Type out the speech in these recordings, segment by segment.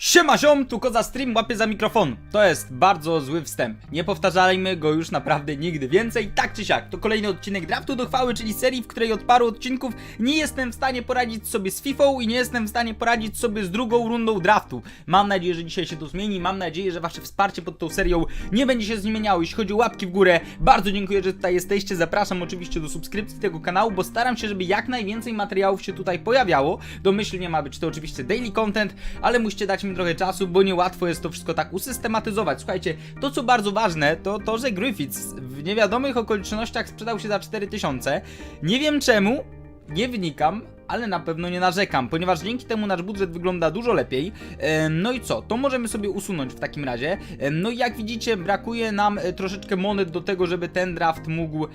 Siema ziom, tu Koza Stream łapie za mikrofon. To jest bardzo zły wstęp. Nie powtarzajmy go już naprawdę nigdy więcej. Tak czy siak, to kolejny odcinek Draftu do chwały, czyli serii, w której od paru odcinków nie jestem w stanie poradzić sobie z FIFA i nie jestem w stanie poradzić sobie z drugą rundą draftu. Mam nadzieję, że dzisiaj się to zmieni. Mam nadzieję, że wasze wsparcie pod tą serią nie będzie się zmieniało. Jeśli chodzi o łapki w górę, bardzo dziękuję, że tutaj jesteście. Zapraszam oczywiście do subskrypcji tego kanału, bo staram się, żeby jak najwięcej materiałów się tutaj pojawiało. Domyślnie ma być to oczywiście daily content, ale musicie dać mi trochę czasu, bo niełatwo jest to wszystko tak usystematyzować. Słuchajcie, to co bardzo ważne, to to, że Griffiths w niewiadomych okolicznościach sprzedał się za 4000. Nie wiem czemu, nie wnikam, ale na pewno nie narzekam, ponieważ dzięki temu nasz budżet wygląda dużo lepiej. E, No i co? To możemy sobie usunąć w takim razie. E, No i jak widzicie, brakuje nam e, troszeczkę monet do tego, żeby ten draft mógł,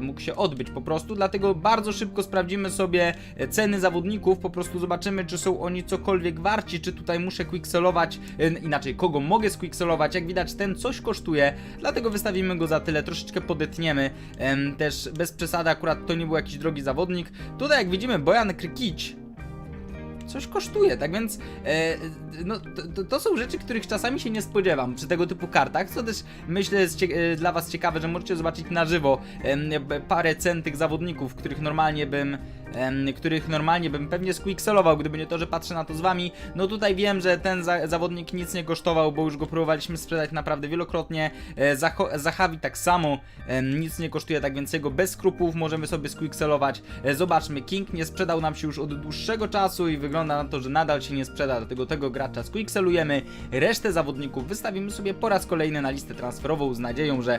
mógł się odbyć po prostu. Dlatego bardzo szybko sprawdzimy sobie ceny zawodników, po prostu zobaczymy, czy są oni cokolwiek warci, czy tutaj muszę quickselować, inaczej, kogo mogę squickselować. Jak widać, ten coś kosztuje, dlatego wystawimy go za tyle, troszeczkę podetniemy. Em, Też bez przesady, akurat to nie był jakiś drogi zawodnik. Tutaj jak widzimy, Bojan Krykić. Coś kosztuje, tak więc e, no, to, to, są rzeczy, których czasami się nie spodziewam przy tego typu kartach, co też myślę jest e, dla was ciekawe, że możecie zobaczyć na żywo b- parę cen tych zawodników, których normalnie bym których normalnie bym pewnie squeakselował, gdyby nie to, że patrzę na to z wami. No tutaj wiem, że ten za, zawodnik nic nie kosztował, bo już go próbowaliśmy sprzedać naprawdę wielokrotnie. E, Zachawi tak samo em, nic nie kosztuje, tak więc jego bez skrupów możemy sobie squeakselować. E, Zobaczmy, King nie sprzedał nam się już od dłuższego czasu i wygląda na to, że nadal się nie sprzeda, dlatego tego gracza squeakselujemy. Resztę zawodników wystawimy sobie po raz kolejny na listę transferową z nadzieją, że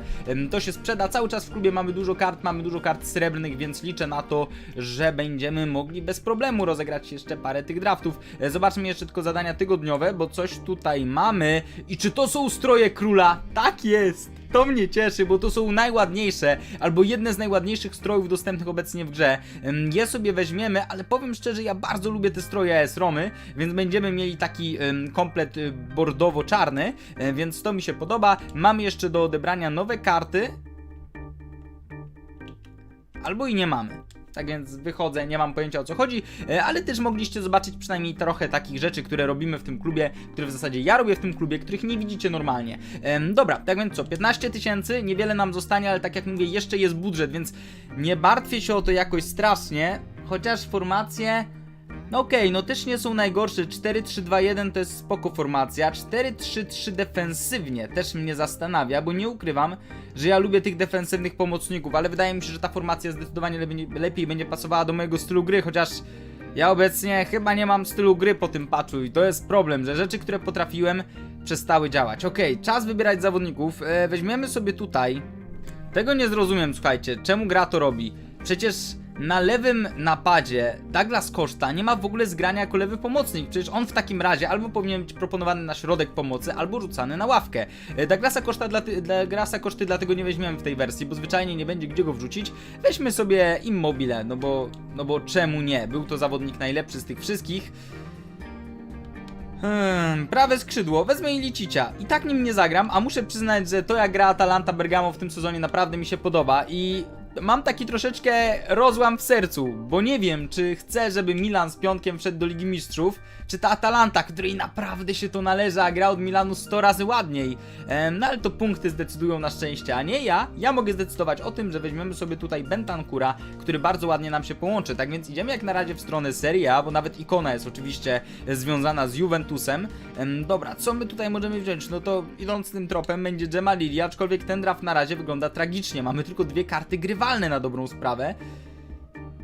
to się sprzeda. Cały czas w klubie mamy dużo kart, mamy dużo kart srebrnych, więc liczę na to, że będziemy mogli bez problemu rozegrać jeszcze parę tych draftów. E, Zobaczmy jeszcze tylko zadania tygodniowe, bo coś tutaj mamy. I czy to są stroje króla? Tak jest! To mnie cieszy, bo to są najładniejsze, albo jedne z najładniejszych strojów dostępnych obecnie w grze. Je sobie weźmiemy, ale powiem szczerze, ja bardzo lubię te stroje AS Romy, więc będziemy mieli taki komplet y, bordowo-czarny, y, więc to mi się podoba. Mamy jeszcze do odebrania nowe karty, albo i nie mamy. Tak więc wychodzę, nie mam pojęcia o co chodzi, e, ale też mogliście zobaczyć przynajmniej trochę takich rzeczy, które robimy w tym klubie, które w zasadzie ja robię w tym klubie, których nie widzicie normalnie. Dobra, tak więc co, 15 tysięcy, niewiele nam zostanie, ale tak jak mówię, jeszcze jest budżet, więc nie martwię się o to jakoś strasznie, chociaż formacje... No okej, no też nie są najgorsze. 4-3-2-1 to jest spoko formacja. 4-3-3 defensywnie też mnie zastanawia, bo nie ukrywam, że ja lubię tych defensywnych pomocników, ale wydaje mi się, że ta formacja zdecydowanie lepiej, będzie pasowała do mojego stylu gry, chociaż ja obecnie chyba nie mam stylu gry po tym patchu i to jest problem, że rzeczy, które potrafiłem, przestały działać. Okej, czas wybierać zawodników. E, weźmiemy sobie tutaj. Tego nie zrozumiem, słuchajcie, czemu gra to robi? Przecież na lewym napadzie Douglas Costa nie ma w ogóle zgrania jako lewy pomocnik. Przecież on w takim razie albo powinien być proponowany na środek pomocy, albo rzucany na ławkę. E, Douglasa Costa dla, Grasa koszty dlatego nie weźmiemy w tej wersji, bo zwyczajnie nie będzie gdzie go wrzucić. Weźmy sobie Immobile, no bo, no bo czemu nie? Był to zawodnik najlepszy z tych wszystkich. Hmm, prawe skrzydło, wezmę Ilicicia. I tak nim nie zagram, a muszę przyznać, że to jak gra Atalanta Bergamo w tym sezonie naprawdę mi się podoba i mam taki troszeczkę rozłam w sercu, bo nie wiem, czy chcę, żeby Milan z piątkiem wszedł do Ligi Mistrzów, czy ta Atalanta, której naprawdę się to należy, a gra od Milanu 100 razy ładniej. Em, no ale to punkty zdecydują na szczęście, a nie ja. Ja mogę zdecydować o tym, że weźmiemy sobie tutaj Bentancura, który bardzo ładnie nam się połączy. Tak więc idziemy jak na razie w stronę Serie A, bo nawet ikona jest oczywiście związana z Juventusem. Em, dobra, co my tutaj możemy wziąć? No to idąc tym tropem będzie Gemma Lili, aczkolwiek ten draft na razie wygląda tragicznie. Mamy tylko dwie karty grywalne na dobrą sprawę.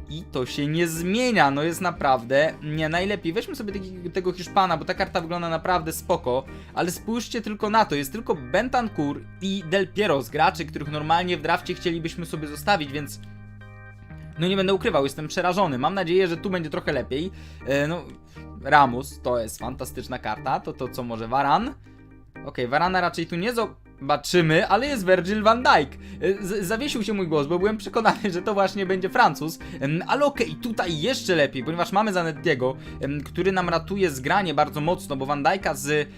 I to się nie zmienia, no jest naprawdę nie najlepiej. Weźmy sobie taki, tego Hiszpana, bo ta karta wygląda naprawdę spoko, ale spójrzcie tylko na to, jest tylko Bentancur i Del Piero z graczy, których normalnie w drafcie chcielibyśmy sobie zostawić, więc no nie będę ukrywał, jestem przerażony. Mam nadzieję, że tu będzie trochę lepiej. E, no, Ramus to jest fantastyczna karta, to to co może Varan. Okej, Varana raczej tu nie zobaczymy, ale jest Virgil van Dijk. E, z- Zawiesił się mój głos, bo byłem przekonany, że to właśnie będzie Francuz. Ale okej, tutaj jeszcze lepiej, ponieważ mamy Zanettiego, który nam ratuje zgranie bardzo mocno, bo Van Dijk'a z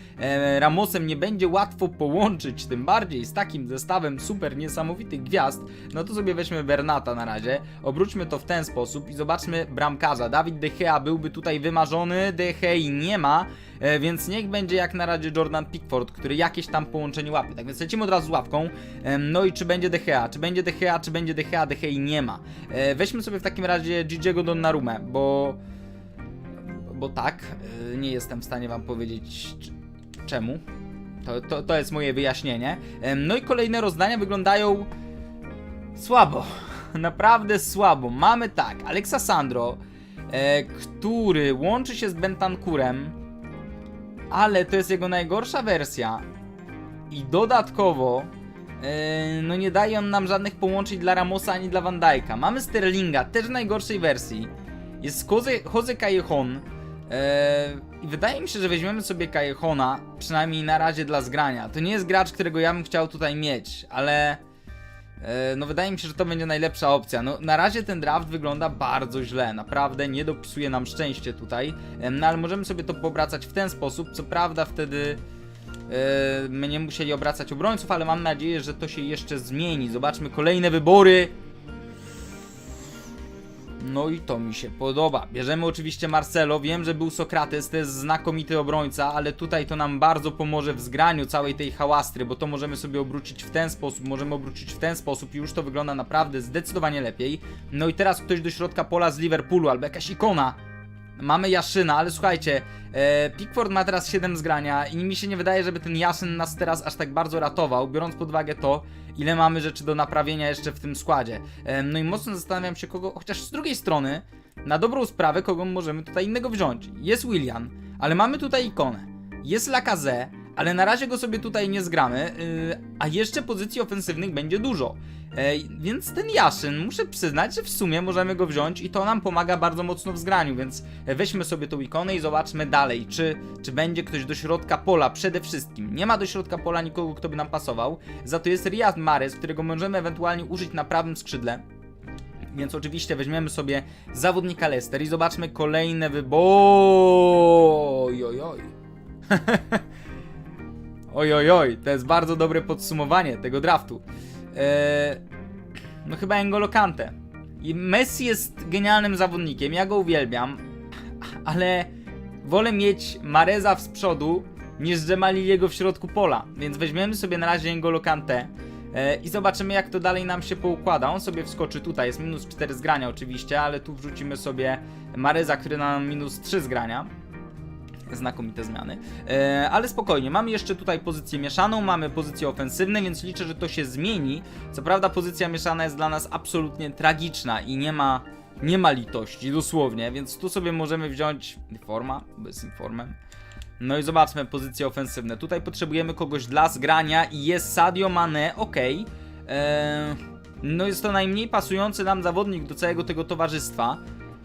Ramosem nie będzie łatwo połączyć, tym bardziej z takim zestawem super niesamowitych gwiazd. No to sobie weźmy Bernata na razie, obróćmy to w ten sposób i zobaczmy bramkarza. Dawid De Gea byłby tutaj wymarzony, De Gea nie ma. E, więc niech będzie jak na razie Jordan Pickford, który jakieś tam połączenie łapie. Tak więc lecimy od razu z łapką. Em, No i czy będzie Gea? Czy będzie Gea? Czy będzie? De Gea nie ma. E, Weźmy sobie w takim razie Gigiego Donnarumę, bo... Bo tak, e, nie jestem w stanie wam powiedzieć czemu. To, to, to jest moje wyjaśnienie. No i kolejne rozdania wyglądają słabo. Naprawdę słabo. Mamy tak, Alexa Sandro, e, który łączy się z Bentankurem, ale to jest jego najgorsza wersja. I dodatkovo, e, no nie daje on nam żadnych połączeń dla Ramosa ani dla Van Dijk'a. Mamy Sterlinga, też w najgorszej wersji. Jest Jose, Jose Callejon. I wydaje mi się, że weźmiemy sobie Callejona, przynajmniej na razie dla zgrania. To nie jest gracz, którego ja bym chciał tutaj mieć, ale No wydaje mi się, że to będzie najlepsza opcja. No na razie ten draft wygląda bardzo źle, naprawdę nie dopisuje nam szczęście tutaj. No ale możemy sobie to pobracać w ten sposób. Co prawda wtedy e, będziemy musieli obracać obrońców, ale mam nadzieję, że to się jeszcze zmieni. Zobaczmy kolejne wybory. No i to mi się podoba. Bierzemy oczywiście Marcelo. Wiem, że był Sokrates, to jest znakomity obrońca, ale tutaj to nam bardzo pomoże w zgraniu całej tej hałastry, bo to możemy sobie obrócić w ten sposób, możemy obrócić w ten sposób i już to wygląda naprawdę zdecydowanie lepiej. No i teraz ktoś do środka pola z Liverpoolu albo jakaś ikona. Mamy Jaszyna, ale słuchajcie, e, Pickford ma teraz 7 zgrania i mi się nie wydaje, żeby ten Jaszyn nas teraz aż tak bardzo ratował, biorąc pod uwagę to, ile mamy rzeczy do naprawienia jeszcze w tym składzie. E, no i mocno zastanawiam się, kogo, chociaż z drugiej strony, na dobrą sprawę, kogo możemy tutaj innego wziąć. Jest William, ale mamy tutaj ikonę. Jest Lacazette, ale na razie go sobie tutaj nie zgramy, yy, a jeszcze pozycji ofensywnych będzie dużo. E, więc ten Jaszyn, muszę przyznać, że w sumie możemy go wziąć i to nam pomaga bardzo mocno w zgraniu, więc weźmy sobie tą ikonę i zobaczmy dalej, czy, czy będzie ktoś do środka pola przede wszystkim. Nie ma do środka pola nikogo, kto by nam pasował, za to jest Riyad Mahrez, którego możemy ewentualnie użyć na prawym skrzydle. Więc oczywiście weźmiemy sobie zawodnika Leicester i zobaczmy kolejne wybory. Oj, oj, oj. Oj, oj, oj, to jest bardzo dobre podsumowanie tego draftu. Eee, no chyba N'Golo Kante. I Messi jest genialnym zawodnikiem, ja go uwielbiam, ale wolę mieć Mareza z przodu niż Dżemaliliego w środku pola. Więc weźmiemy sobie na razie N'Golo Kante e, i zobaczymy jak to dalej nam się poukłada. On sobie wskoczy tutaj, jest minus 4 zgrania oczywiście, ale tu wrzucimy sobie Mareza, który nam minus 3 zgrania znakomite zmiany. E, ale spokojnie, mamy jeszcze tutaj pozycję mieszaną, mamy pozycję ofensywną, więc liczę, że to się zmieni. Co prawda pozycja mieszana jest dla nas absolutnie tragiczna i nie ma nie ma litości, dosłownie, więc tu sobie możemy wziąć informa, jest informem. No i zobaczmy pozycje ofensywne. Tutaj potrzebujemy kogoś dla zgrania i jest Sadio Mane, ok. Eee, no jest to najmniej pasujący nam zawodnik do całego tego towarzystwa.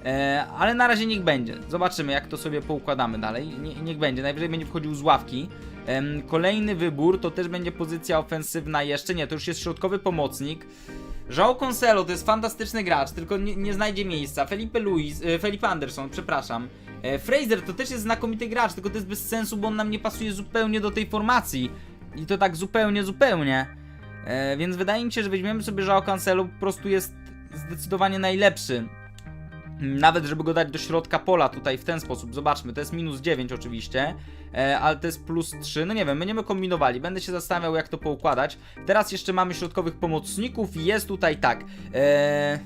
E, ale na razie niech będzie. Zobaczymy, jak to sobie poukładamy dalej. Nie, niech będzie, najwyżej będzie wchodził z ławki. Em, kolejny wybór to też będzie pozycja ofensywna jeszcze. Nie, to już jest środkowy pomocnik. João Cancelo to jest fantastyczny gracz, tylko nie, nie znajdzie miejsca. Felipe Luis, e, Felipe Anderson, przepraszam. E, Fraser to też jest znakomity gracz, tylko to jest bez sensu, bo on nam nie pasuje zupełnie do tej formacji. I to tak zupełnie, zupełnie. E, więc wydaje mi się, że weźmiemy sobie João Cancelo, po prostu jest zdecydowanie najlepszy. Nawet żeby go dać do środka pola tutaj w ten sposób, zobaczmy, to jest minus 9 oczywiście, e, ale to jest plus 3, no nie wiem, będziemy kombinowali, będę się zastanawiał jak to poukładać. Teraz jeszcze mamy środkowych pomocników i jest tutaj tak, e,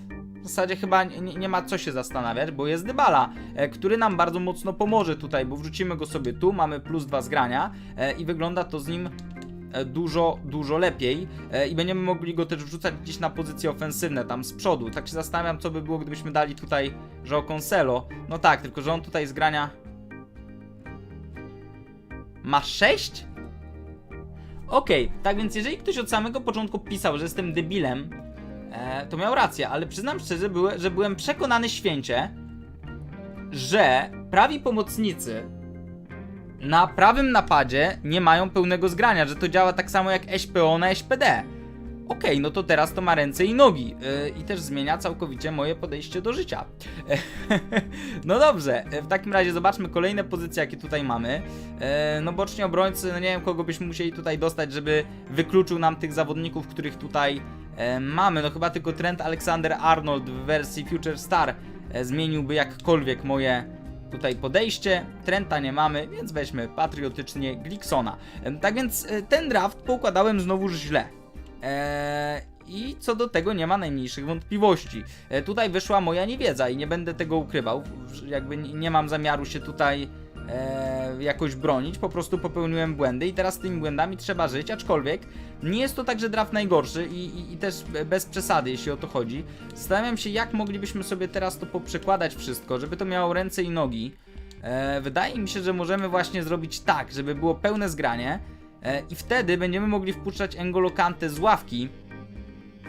w zasadzie chyba nie, nie ma co się zastanawiać, bo jest Dybala, e, który nam bardzo mocno pomoże tutaj, bo wrzucimy go sobie tu, mamy plus 2 zgrania i wygląda to z nim dużo, dużo lepiej e, i będziemy mogli go też wrzucać gdzieś na pozycje ofensywne, tam z przodu. Tak się zastanawiam, co by było, gdybyśmy dali tutaj João Cancelo. No tak, tylko że on tutaj z grania ma 6? Okej, tak więc jeżeli ktoś od samego początku pisał, że jestem debilem, e, to miał rację, ale przyznam szczerze, że byłem przekonany święcie, że prawi pomocnicy na prawym napadzie nie mają pełnego zgrania, że to działa tak samo jak SPO na SPD. Okej, no to teraz to ma ręce i nogi yy, i też zmienia całkowicie moje podejście do życia. no dobrze, yy, w takim razie zobaczmy kolejne pozycje, jakie tutaj mamy. Yy, no bocznie obrońcy, no nie wiem kogo byśmy musieli tutaj dostać, żeby wykluczył nam tych zawodników, których tutaj yy, mamy. No chyba tylko Trent Alexander Arnold w wersji Future Star yy, zmieniłby jakkolwiek moje tutaj podejście, Trenta nie mamy, więc weźmy patriotycznie Glicksona. Tak więc e, ten draft poukładałem znowuż źle. Eee, I co do tego nie ma najmniejszych wątpliwości. E, tutaj wyszła moja niewiedza i nie będę tego ukrywał. Jakby nie mam zamiaru się tutaj e, jakoś bronić, po prostu popełniłem błędy i teraz z tymi błędami trzeba żyć, aczkolwiek nie jest to także draft najgorszy i, i, i też bez przesady, jeśli o to chodzi. Zastanawiam się, jak moglibyśmy sobie teraz to poprzekładać wszystko, żeby to miało ręce i nogi. E, wydaje mi się, że możemy właśnie zrobić tak, żeby było pełne zgranie e, i wtedy będziemy mogli wpuszczać Engolo Kante z ławki.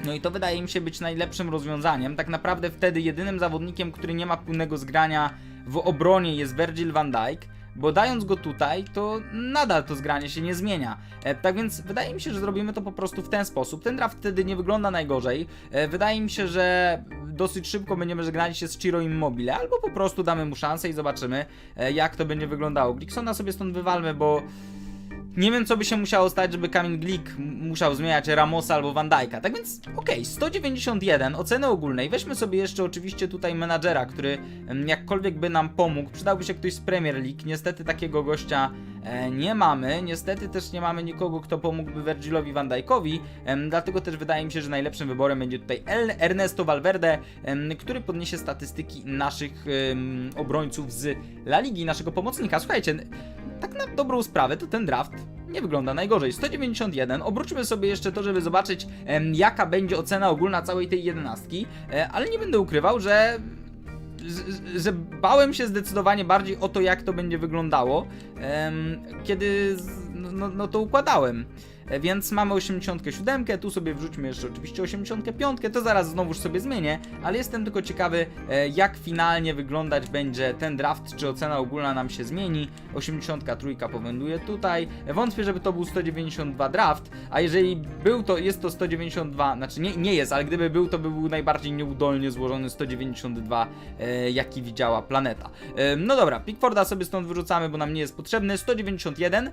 No i to wydaje mi się być najlepszym rozwiązaniem. Tak naprawdę wtedy jedynym zawodnikiem, który nie ma pełnego zgrania w obronie jest Virgil van Dijk, bo dając go tutaj, to nadal to zgranie się nie zmienia. E, tak więc wydaje mi się, że zrobimy to po prostu w ten sposób. Ten draft wtedy nie wygląda najgorzej. E, wydaje mi się, że dosyć szybko będziemy żegnali się z Ciro Immobile, albo po prostu damy mu szansę i zobaczymy, e, jak to będzie wyglądało. Glicksona sobie stąd wywalmy, bo nie wiem, co by się musiało stać, żeby Kamil Glik musiał zmieniać Ramosa albo Van Dijk'a. Tak więc, okej, 191 oceny ogólnej. Weźmy sobie jeszcze oczywiście tutaj menadżera, który em, jakkolwiek by nam pomógł. Przydałby się ktoś z Premier League. Niestety takiego gościa nie mamy. Niestety też nie mamy nikogo, kto pomógłby Virgilowi Van Dijkowi. Dlatego też wydaje mi się, że najlepszym wyborem będzie tutaj Ernesto Valverde, który podniesie statystyki naszych obrońców z La Ligi, naszego pomocnika. Słuchajcie, tak na dobrą sprawę, to ten draft nie wygląda najgorzej. 191. Obróćmy sobie jeszcze to, żeby zobaczyć, jaka będzie ocena ogólna całej tej jedenastki, e, ale nie będę ukrywał, że. Że- bałem się zdecydowanie bardziej o to, jak to będzie wyglądało, kiedy no, no, to układałem. E, Więc mamy 87, tu sobie wrzućmy jeszcze oczywiście 85, to zaraz znowuż sobie zmienię, ale jestem tylko ciekawy, e, jak finalnie wyglądać będzie ten draft, czy ocena ogólna nam się zmieni. 83 powędruje tutaj. Wątpię, żeby to był 192 draft, a jeżeli był to, jest to 192, znaczy nie, nie jest, ale gdyby był, to by był najbardziej nieudolnie złożony 192, e, jaki widziała planeta. No dobra, Pickforda sobie stąd wyrzucamy, bo nam nie jest potrzebny. 191.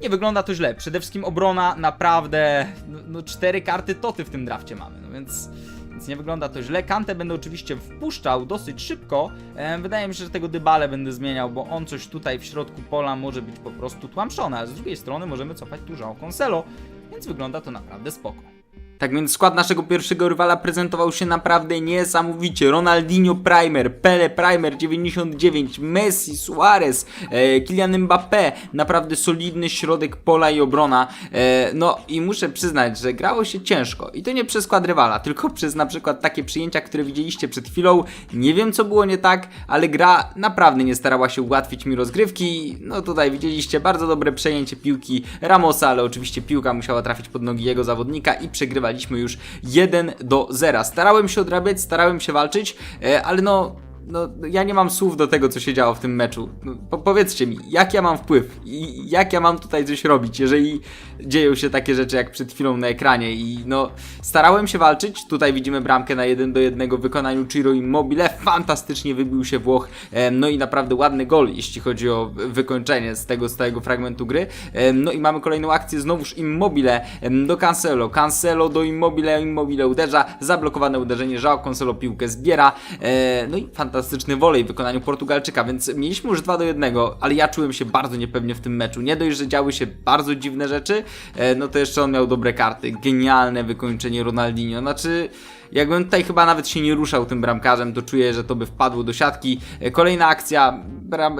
Nie wygląda to źle. Przede wszystkim obrona naprawdę. No, no cztery karty toty w tym drafcie mamy, no więc. Więc nie wygląda to źle. Kantę będę oczywiście wpuszczał dosyć szybko. E, wydaje mi się, że tego dybale będę zmieniał, bo on coś tutaj w środku pola może być po prostu tłamszony, ale z drugiej strony możemy cofać tu João Cancelo, więc wygląda to naprawdę spoko. Tak więc skład naszego pierwszego rywala prezentował się naprawdę niesamowicie. Ronaldinho Primer, Pele Primer 99, Messi, Suarez, e, Kylian Mbappé, naprawdę solidny środek pola i obrona. E, no i muszę przyznać, że grało się ciężko. I to nie przez skład rywala, tylko przez na przykład takie przyjęcia, które widzieliście przed chwilą. Nie wiem co było nie tak, ale gra naprawdę nie starała się ułatwić mi rozgrywki. No tutaj widzieliście bardzo dobre przejęcie piłki Ramosa, ale oczywiście piłka musiała trafić pod nogi jego zawodnika i przegrywaliśmy już 1 do 0. Starałem się odrabiać, starałem się walczyć, e, ale no no, ja nie mam słów do tego, co się działo w tym meczu. No, po powiedzcie mi, jak ja mam wpływ i jak ja mam tutaj coś robić, jeżeli dzieją się takie rzeczy jak przed chwilą na ekranie i no, starałem się walczyć, tutaj widzimy bramkę na 1 do 1 w wykonaniu Ciro Immobile, fantastycznie wybił się Włoch, em, no i naprawdę ładny gol, jeśli chodzi o wykończenie z tego stałego fragmentu gry, Em, no i mamy kolejną akcję, znowuż Immobile do Cancelo, Cancelo do Immobile, Immobile uderza, zablokowane uderzenie, João Cancelo piłkę zbiera, e, no i fantastyczny wolej w wykonaniu Portugalczyka, więc mieliśmy już 2 do 1, ale ja czułem się bardzo niepewnie w tym meczu. Nie dość, że działy się bardzo dziwne rzeczy, e, no to jeszcze on miał dobre karty. Genialne wykończenie Ronaldinho. Znaczy, jakbym tutaj chyba nawet się nie ruszał tym bramkarzem, to czuję, że to by wpadło do siatki. E, Kolejna akcja,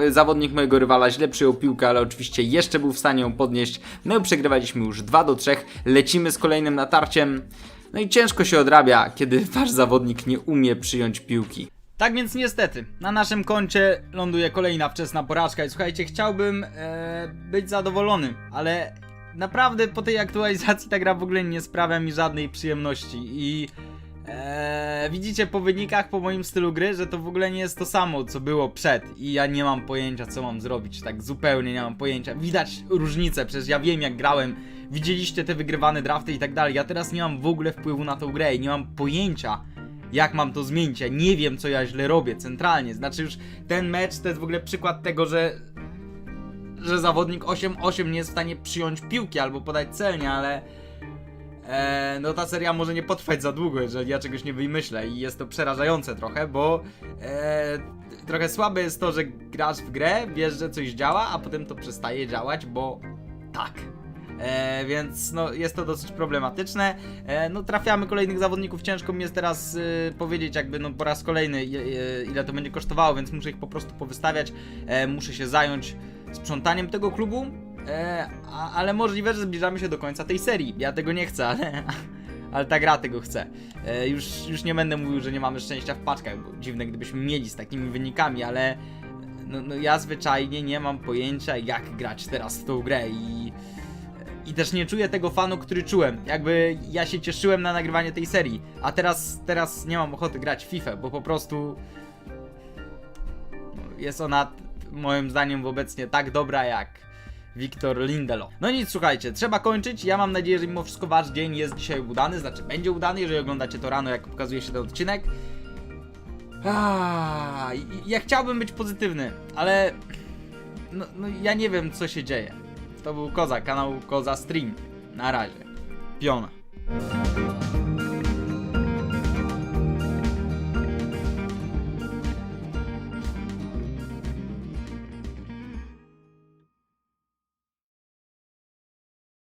zawodnik mojego rywala źle przyjął piłkę, ale oczywiście jeszcze był w stanie ją podnieść. No i przegrywaliśmy już 2 do 3. Lecimy z kolejnym natarciem. No i ciężko się odrabia, kiedy wasz zawodnik nie umie przyjąć piłki. Tak więc niestety, na naszym koncie ląduje kolejna wczesna porażka i słuchajcie, chciałbym e, być zadowolony, ale naprawdę po tej aktualizacji ta gra w ogóle nie sprawia mi żadnej przyjemności i e, widzicie po wynikach, po moim stylu gry, że to w ogóle nie jest to samo, co było przed i ja nie mam pojęcia, co mam zrobić, tak zupełnie nie mam pojęcia. Widać różnicę, przecież ja wiem jak grałem, widzieliście te wygrywane drafty i tak dalej, ja teraz nie mam w ogóle wpływu na tą grę i nie mam pojęcia, jak mam to zmienić. Ja nie wiem, co ja źle robię centralnie. Znaczy, już ten mecz to jest w ogóle przykład tego, że. że zawodnik 8-8 nie jest w stanie przyjąć piłki albo podać celnie, ale. E, no ta seria może nie potrwać za długo, jeżeli ja czegoś nie wymyślę i jest to przerażające trochę, bo e, trochę słabe jest to, że grasz w grę, wiesz, że coś działa, a potem to przestaje działać, bo tak. E, więc no, jest to dosyć problematyczne. E, no, trafiamy kolejnych zawodników. Ciężko mi jest teraz y, powiedzieć, jakby no, po raz kolejny, i- ile to będzie kosztowało, więc muszę ich po prostu powystawiać. E, muszę się zająć sprzątaniem tego klubu. E, a, ale możliwe, że zbliżamy się do końca tej serii. Ja tego nie chcę, ale, ale ta gra tego chce. E, już, już nie będę mówił, że nie mamy szczęścia w paczkach, bo dziwne gdybyśmy mieli z takimi wynikami, ale no, no ja zwyczajnie nie mam pojęcia jak grać teraz w tą grę i i też nie czuję tego fanu, który czułem. Jakby ja się cieszyłem na nagrywanie tej serii, a teraz teraz nie mam ochoty grać w FIFA, bo po prostu jest ona moim zdaniem obecnie tak dobra jak Wiktor Lindelof. No nic, słuchajcie, trzeba kończyć. Ja mam nadzieję, że mimo wszystko wasz dzień jest dzisiaj udany, znaczy będzie udany, jeżeli oglądacie to rano, jak pokazuje się ten odcinek. I- ja chciałbym być pozytywny, ale no, no ja nie wiem co się dzieje. To był Koza, kanał Koza Stream. Na razie. Piona.